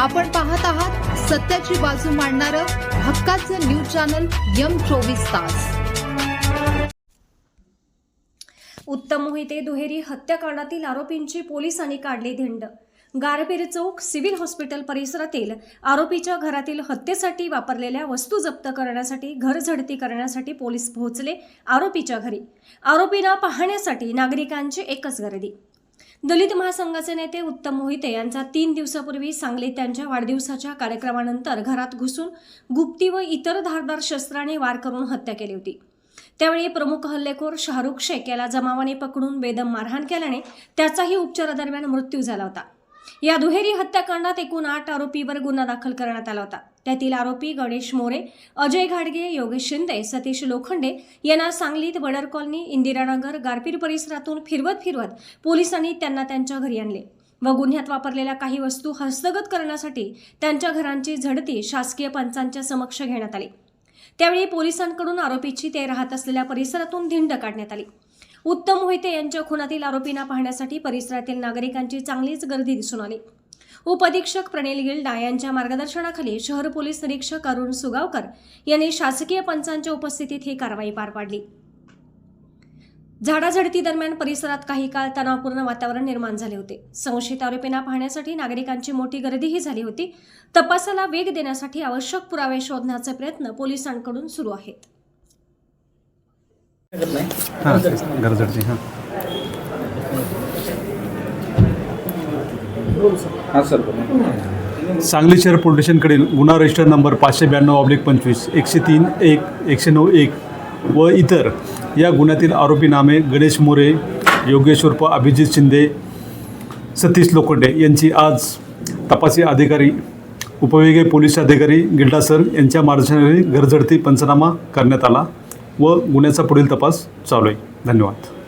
आपण पाहत आहात सत्याची बाजू मांडणारं हक्काचं न्यूज चॅनल यम चोवीस तास. उत्तम मोहिते दुहेरी हत्याकांडातील आरोपींची पोलिसांनी काढली धिंड. गारबीर चौक सिव्हिल हॉस्पिटल परिसरातील आरोपीच्या घरातील हत्येसाठी वापरलेल्या वस्तू जप्त करण्यासाठी घर झडती करण्यासाठी पोलीस पोहोचले आरोपीच्या घरी. आरोपींना पाहण्यासाठी नागरिकांची एकच गर्दी. दलित महासंघाचे नेते उत्तम मोहिते यांचा तीन दिवसापूर्वी सांगलीत त्यांच्या वाढदिवसाच्या कार्यक्रमानंतर घरात घुसून गुप्ती व इतर धारदार शस्त्राने वार करून हत्या केली होती. त्यावेळी प्रमुख हल्लेखोर शाहरुख शेख याला जमावाने पकडून बेदम मारहाण केल्याने त्याचाही उपचारादरम्यान मृत्यू झाला होता. या दुहेरी हत्याकांडात एकूण आठ आरोपीवर गुन्हा दाखल करण्यात आला होता. त्यातील आरोपी गणेश मोरे अजय घाडगे योगेश शिंदे सतीश लोखंडे यांना सांगलीत बडर कॉलनी इंदिरानगर गारपीर परिसरातून फिरवत फिरवत पोलिसांनी त्यांना त्यांच्या घरी आणले व गुन्ह्यात वापरलेल्या काही वस्तू हस्तगत करण्यासाठी त्यांच्या घरांची झडती शासकीय पंचांच्या समक्ष घेण्यात आली. त्यावेळी पोलिसांकडून आरोपीची ते राहत असलेल्या परिसरातून धिंड काढण्यात आली. उत्तम मोहिते यांच्या खुनातील आरोपींना पाहण्यासाठी परिसरातील नागरिकांची चांगलीच गर्दी दिसून आली. उपअधीक्षक प्रणिल गिल्डा यांच्या मार्गदर्शनाखाली शहर पोलीस निरीक्षक अरुण सुगावकर यांनी शासकीय पंचांच्या उपस्थितीत ही कारवाई पार पाडली. झाडाझडती दरम्यान परिसरात काही काळ तणावपूर्ण वातावरण निर्माण झाले होते. संशयित आरोपींना पाहण्यासाठी नागरिकांची मोठी गर्दीही झाली होती. तपासाला वेग देण्यासाठी आवश्यक पुरावे शोधण्याचे प्रयत्न पोलिसांकडून सुरू आहेत. हां गरजडते हां. हां सर. सांगली शहर पोलीस स्टेशनकडील गुन्हा रजिस्टर नंबर पाचशे ब्याण्णव ऑब्लिक पंचवीस एकशे तीन एक एकशे नऊ एक व इतर या गुन्ह्यातील आरोपी नामे गणेश मोरे योगेश उर्फ अभिजित शिंदे सतीश लोखंडे यांची आज तपासी अधिकारी उपविभागीय पोलीस अधिकारी गिल्डा सर यांच्या मार्गदर्शनाखाली गरजडती पंचनामा करण्यात आला. व गुन्ह्याचा पुढील तपास चालू आहे. धन्यवाद.